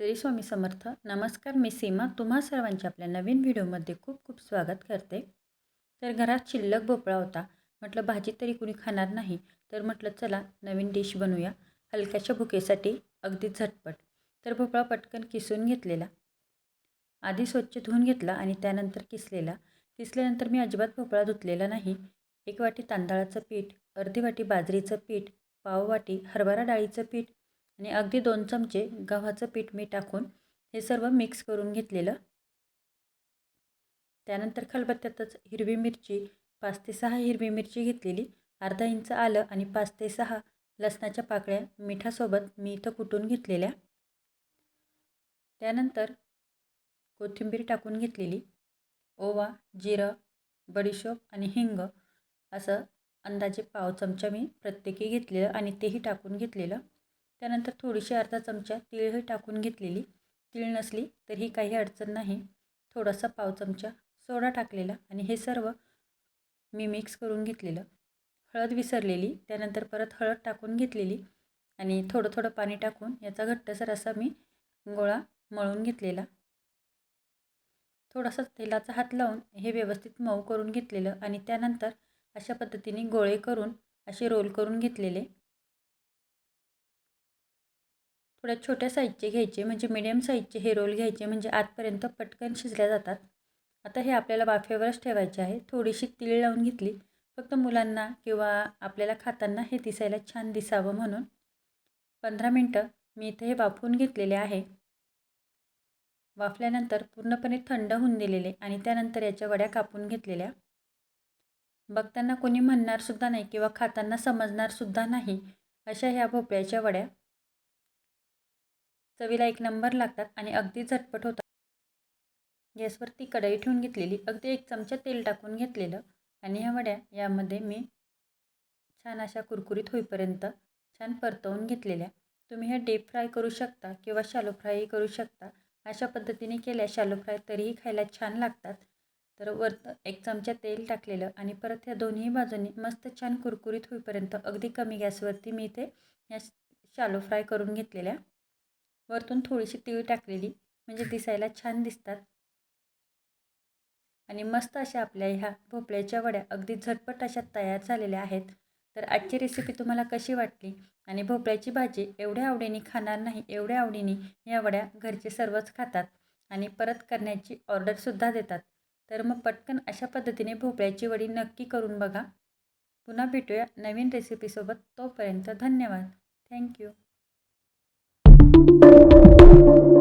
श्री स्वामी समर्थ. नमस्कार मी सीमा. तुम्हा सर्वांचे आपल्या नवीन व्हिडिओमध्ये खूप खूप स्वागत करते. तर घरात शिल्लक भोपळा होता. म्हटलं भाजी तरी कुणी खाणार नाही. तर म्हटलं चला नवीन डिश बनवूया. हलक्याच्या भुकेसाठी अगदी झटपट. तर भोपळा पटकन किसून घेतलेला. आधी स्वच्छ धुवून घेतला आणि त्यानंतर किसलेला. किसल्यानंतर मी अजिबात भोपळा धुतलेला नाही. एक वाटी तांदळाचं पीठ अर्धी वाटी बाजरीचं पीठ पाव वाटी हरभरा डाळीचं पीठ आणि अगदी दोन चमचे गव्हाचं पीठ मी टाकून हे सर्व मिक्स करून घेतलेलं. त्यानंतर खलबत्त्यातच हिरवी मिरची पाच ते सहा हिरवी मिरची घेतलेली. अर्धा इंच आलं आणि पाच ते सहा लसणाच्या पाकळ्या मिठासोबत मी इथं कुटून घेतलेल्या. त्यानंतर कोथिंबीर टाकून घेतलेली. ओवा जिरं बडीशोप आणि हिंग असं अंदाजे पाव चमचा मी प्रत्येकी घेतलेलं आणि तेही टाकून घेतलेलं. त्यानंतर थोडीशी अर्धा चमचा तिळही टाकून घेतलेली. तीळ नसली तरीही काही अडचण नाही. थोडासा पाव चमचा सोडा टाकलेला आणि हे सर्व मी मिक्स करून घेतलेलं. हळद विसरलेली त्यानंतर परत हळद टाकून घेतलेली आणि थोडं थोडं पाणी टाकून याचा घट्टसर असा मी गोळा मळून घेतलेला. थोडासा तेलाचा हात लावून हे व्यवस्थित मऊ करून घेतलेलं आणि त्यानंतर अशा पद्धतीने गोळे करून असे रोल करून घेतलेले. थोड्या छोट्या साईजचे घ्यायचे म्हणजे मिडियम साईजचे हे रोल घ्यायचे म्हणजे आतपर्यंत पटकन शिजल्या जातात. आता हे आपल्याला वाफेवरच ठेवायचे आहे. थोडीशी तीळ लावून घेतली. फक्त मुलांना किंवा आपल्याला खाताना हे दिसायला छान दिसावं म्हणून. पंधरा मिनटं मी इथे हे वाफवून घेतलेले आहे. वाफल्यानंतर पूर्णपणे थंड होऊन दिलेले आणि त्यानंतर याच्या वड्या कापून घेतलेल्या. बघताना कोणी म्हणणारसुद्धा नाही किंवा खाताना समजणारसुद्धा नाही अशा ह्या भोपळ्याच्या वड्या. चवीला एक नंबर लागतात आणि अगदी झटपट होतात. गॅसवरती कढई ठेवून घेतलेली अगदी एक चमचा तेल टाकून घेतलेलं आणि ह्या वड्या यामध्ये मी छान अशा कुरकुरीत होईपर्यंत छान परतवून घेतलेल्या. तुम्ही ह्या डीप फ्राय करू शकता किंवा शालो फ्रायही करू शकता. अशा पद्धतीने केल्या शालो फ्राय तरीही खायला छान लागतात. तर वरत एक चमचा तेल टाकलेलं आणि परत ह्या दोन्ही बाजूंनी मस्त छान कुरकुरीत होईपर्यंत अगदी कमी गॅसवरती मी इथे या शालो फ्राय करून घेतलेल्या. वरतून थोडीशी तीळ टाकलेली म्हणजे दिसायला छान दिसतात. आणि मस्त अशा आपल्या ह्या भोपळ्याच्या वड्या अगदी झटपट अशा तयार झालेल्या आहेत. तर आजची रेसिपी तुम्हाला कशी वाटली? आणि भोपळ्याची भाजी एवढ्या आवडीने खाणार नाही एवढ्या आवडीने या वड्या घरचे सर्वच खातात आणि परत करण्याची ऑर्डरसुद्धा देतात. तर मग पटकन अशा पद्धतीने भोपळ्याची वडी नक्की करून बघा. पुन्हा भेटूया नवीन रेसिपीसोबत तोपर्यंत धन्यवाद. Thank you Thank you.